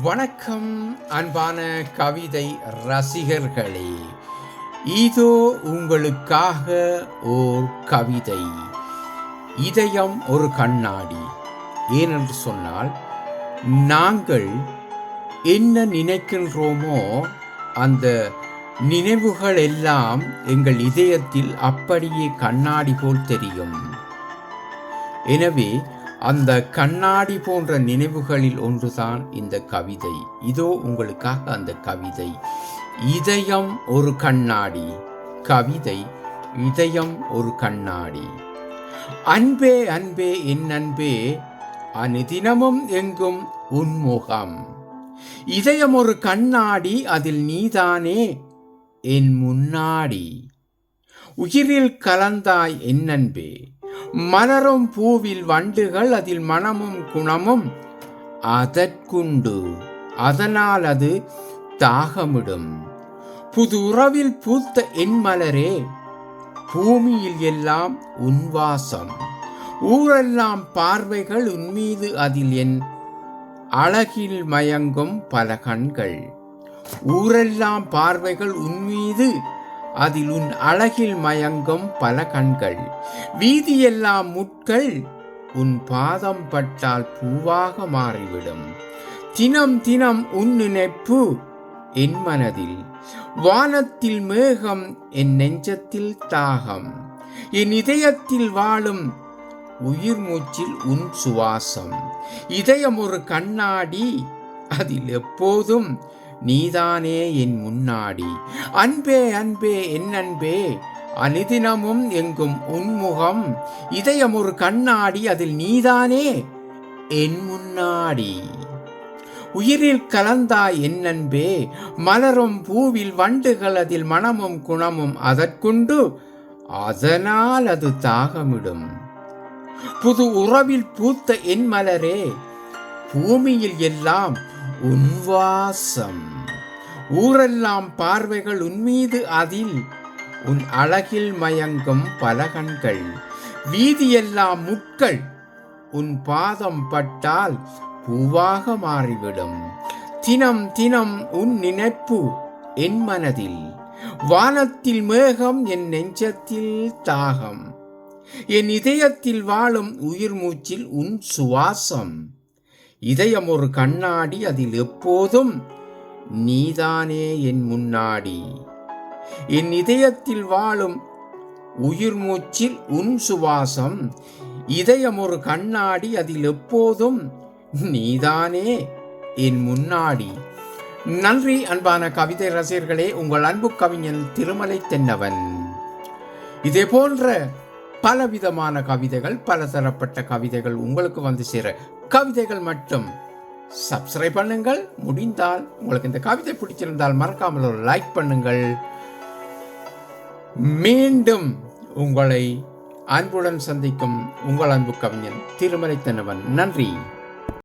வணக்கம் அன்பான கவிதை ரசிகர்களே. இதோ உங்களுக்காக ஓர் கவிதை. இதயம் ஒரு கண்ணாடி. ஏனென்று சொன்னால் நாங்கள் என்ன நினைக்கின்றோமோ அந்த நினைவுகள் எல்லாம் எங்கள் இதயத்தில் அப்படியே கண்ணாடி போல் தெரியும். எனவே அந்த கண்ணாடி போன்ற நினைவுகளில் ஒன்றுதான் இந்த கவிதை. இதோ உங்களுக்காக அந்த கவிதை. இதயம் ஒரு கண்ணாடி. கவிதை இதயம் ஒரு கண்ணாடி. அன்பே அன்பே என் அன்பே அனுதினமும் எங்கும் உன்முகம் இதயம் ஒரு கண்ணாடி அதில் நீதானே என் முன்னாடி. உயிரில் கலந்தாய் என் அன்பே. மலரும் பூவில் வண்டுகள் அதில் மனமும் குணமும் அதற்குண்டு. அதனால் அது தாகமிடும். புது உறவில் பூத்த என் மலரே பூமியில் எல்லாம் உன்வாசம். ஊரெல்லாம் பார்வைகள் உன்மீது அதில் என் அழகில் மயங்கும் பல கண்கள். ஊரெல்லாம் பார்வைகள் உன்மீது அதில் உன் அழகில் மயங்கும் பல கண்கள். வீதியெல்லாம் முட்கள் உன் பாதம் பட்டால் பூவாக மாறிவிடும். தினம் தினம் உன் நினைப்பு என் மனதில். வானத்தில் மேகம் என் நெஞ்சத்தில் தாகம். என் இதயத்தில் வாழும் உயிர் மூச்சில் உன் சுவாசம். இதயம் ஒரு கண்ணாடி அதில் எப்போதும் நீதானே என் முன்னாடி. அன்பே அன்பே என் அன்பே அனுதினமும் எங்கும் உன்முகம் இதயம் ஒரு கண்ணாடி அதில் நீதானே என் முன்னாடி. உயிரில் கலந்தாய் என் அன்பே மலரும் பூவில் வண்டுகள் அதில் மனமும் குணமும் அதற்குண்டு அதனால் அது தாகமிடும். புது உறவில் பூத்த என் மலரே பூமியில் எல்லாம் உன்வாசம். ஊரெல்லாம் பார்வைகள் உன்மீது அதில். உன் அழகில் மயங்கும் பலகண்கள். வீதியெல்லாம் முட்கள். உன் பாதம் பட்டால் பூவாக மாறிவிடும். தினம் தினம் உன் நினைப்பு என் மனதில். வானத்தில் மேகம் என் நெஞ்சத்தில் தாகம். என் இதயத்தில் வாழும் உயிர் மூச்சில் உன் சுவாசம். இதயம் ஒரு கண்ணாடி அதில் எப்போதும் நீதானே என் முன்னாடி. என் இதயத்தில் வாழும் உயிர் மூச்சில் உன் சுவாசம் இதயம் ஒரு கண்ணாடி அதில் எப்போதும் நீதானே என் முன்னாடி. நன்றி அன்பான கவிதை ரசிகர்களே உங்கள் அன்பு கவிஞன் திருமலை தென்னவன். இதே போன்ற பலவிதமான கவிதைகள் பல தரப்பட்ட கவிதைகள் உங்களுக்கு வந்து சேர கவிதைகள் மட்டும். சப்ஸ்கிரைப் பண்ணுங்கள். முடிந்தால் உங்களுக்கு இந்த கவிதை பிடிச்சிருந்தால் மறக்காமல் ஒரு லைக் பண்ணுங்கள். மீண்டும் உங்களை அன்புடன் சந்திக்கும் உங்கள் அன்பு கவிஞன் திருமலை தன்னவன் நன்றி.